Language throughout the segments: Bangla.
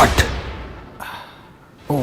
গড ও।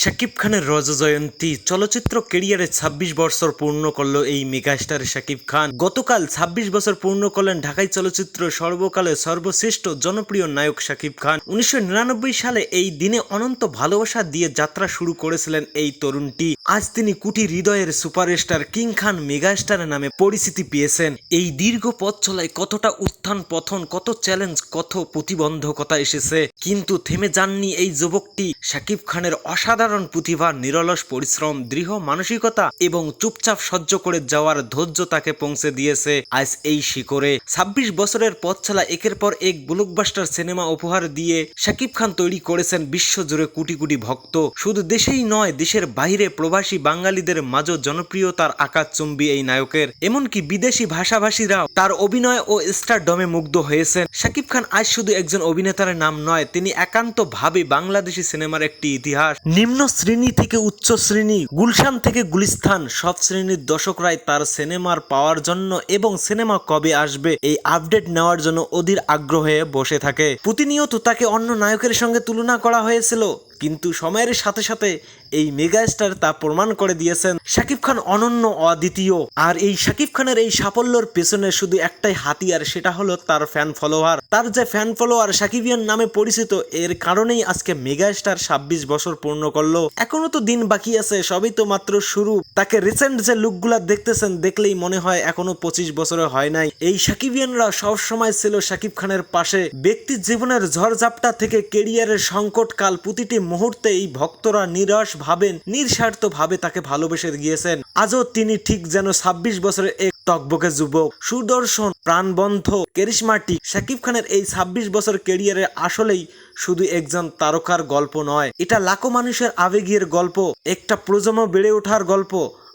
শাকিব খানের রজা জয়ন্তী চলচ্চিত্র কেরিয়ারে ২৬ বছর পূর্ণ করল এই মেগাস্টার শাকিব খান। গতকাল ২৬ বছর পূর্ণ করলেন ঢাকাই চলচ্চিত্র সর্বকালে সর্বশ্রেষ্ঠ জনপ্রিয় নায়ক শাকিব খান। উনিশশো নিরানব্বই সালে এই দিনে অনন্ত ভালোবাসা দিয়ে যাত্রা শুরু করেছিলেন এই তরুণটি। আজ তিনি কুটি হৃদয়ের সুপারস্টার কিং খান মেগাস্টার নামে পরিচিতি পেয়েছেন। এই দীর্ঘ পথ চলায় কতটা উত্থান পথন, কত চ্যালেঞ্জ কত প্রতিবন্ধকতা এসেছে। কিন্তু থেমে যাননি এই যুবকটি। শাকিব খানের অসাধারণ প্রতিভা, নিরলস পরিশ্রম, দৃঢ় মানসিকতা এবং চুপচাপ সহ্য করে যাওয়ার ধৈর্য তাকে পৌঁছে দিয়েছে আজ এই শিখরে। ছাব্বিশ বছরের পথ চলা একের পর এক ব্লকবাস্টার সিনেমা উপহার দিয়ে শাকিব খান তৈরি করেছেন বিশ্বজুড়ে কোটি কোটি ভক্ত। শুধু দেশেই নয়, দেশের বাইরে প্রবাসী বাঙালিদের মাঝও জনপ্রিয়তার আকাশচুম্বী এই নায়কের। এমনকি বিদেশি ভাষাভাষীরাও তার অভিনয় ও স্টার ডমে মুগ্ধ হয়েছেন। শাকিব খান আজ শুধু একজন অভিনেতার নাম নয়, তিনি একান্ত ভাবে বাংলাদেশি সিনেমার একটি ইতিহাস। নিম্ন শ্রেণি থেকে উচ্চ শ্রেণি, গুলশান থেকে গুলিস্তান, সব শ্রেণির দর্শকরাই তার সিনেমার পাওয়ার জন্য এবং সিনেমা কবে আসবে এই আপডেট নেওয়ার জন্য অধীর আগ্রহে বসে থাকে। প্রতিনিয়ত তাকে অন্য নায়কের সঙ্গে তুলনা করা হয়েছিল। কিন্তু সময়ের সাথে সাথে এই মেগাস্টার তা প্রমাণ করে দিয়েছেন শাকিব খান অনন্য অদ্বিতীয়। আর এই শাকিব খানের এই সাফল্যর পেছনে শুধু একটাই হাতিয়ার, সেটা হলো তার ফ্যান ফলোয়ার তার যে ফ্যান ফলোয়ার সাকিবিয়ান নামে পরিচিত, এর কারণেই আজকে মেগাস্টার ছাব্বিশ বছর পূর্ণ করল। এখনও তো দিন বাকি আছে, সবই তো মাত্র শুরু। তাকে রিসেন্ট যে লুকগুলা দেখতেছেন, দেখলেই মনে হয় এখনও পঁচিশ বছরে হয় নাই। এই সাকিবিয়ানরা সব সময় ছিল শাকিব খানের পাশে। ব্যক্তি জীবনের ঝড়ঝাপটা থেকে কেরিয়ারের সংকটকাল প্রতিটি মুহূর্তে এই ভক্তরা নিরাশ ভাবেন নিঃস্বার্থ ভাবে তাকে ভালোবেসে গিয়েছেন আজও তিনি ঠিক যেন ছাব্বিশ বছরের এক টকবকে যুবক। সুদর্শন, প্রাণবন্ধ কেরিশমাটিক শাকিব খানের এই ছাব্বিশ বছর কেরিয়ারে আসলেই শুধু একজন তারকার গল্প নয়। এটা লাখো মানুষের আবেগের গল্প, একটা প্রজন্ম বেড়ে ওঠার গল্প।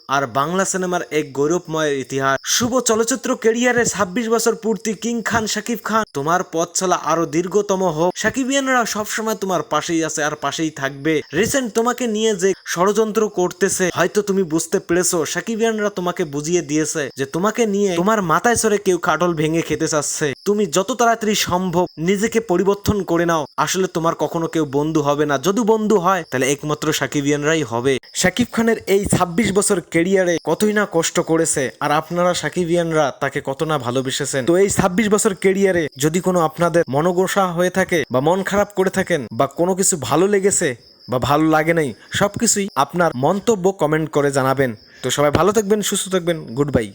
আর বাংলা সিনেমার এক গৌরবময় ইতিহাস। শুভ চলচ্চিত্র ক্যারিয়ারে ছাব্বিশ বছর পূর্তি কিং খান, শাকিব খান। তোমার পথ চলা আরও দীর্ঘতম হোক। সাকিবিয়ানরা সবসময় তোমার পাশেই আছে আর পাশেই থাকবে। রিসেন্ট তোমাকে নিয়ে যে ষড়যন্ত্র করতেছে। হয়তো তুমি বুঝতে পেরেছ, সাকিবিয়ানরা তোমাকে বুঝিয়ে দিয়েছে যে তোমাকে নিয়ে তোমার মাথায় চড়ে কেউ কাটল ভেঙে খেতে চাচ্ছে। তুমি যত তাড়াতাড়ি সম্ভব নিজেকে পরিবর্তন করে নাও। আসলে তোমার কখনো কেউ বন্ধু হবে না। যদি বন্ধু হয়, তাহলে একমাত্র সাকিবিয়ানরাই হবে। শাকিব খানের এই ছাব্বিশ বছর কেরিয়ারে কতই না কষ্ট করেছে, আর আপনারা সাকিবিয়ানরা তাকে কত না ভালোবেসেছেন। তো এই ছাব্বিশ বছর কেরিয়ারে যদি কোনো আপনাদের মনোগোসা হয়ে থাকে বা মন খারাপ করে থাকেন বা কোনো কিছু ভালো লেগেছে বা ভালো লাগে নাই সব কিছুই আপনার মন্তব্য কমেন্ট করে জানাবেন। তো সবাই ভালো থাকবেন, সুস্থ থাকবেন গুড বাই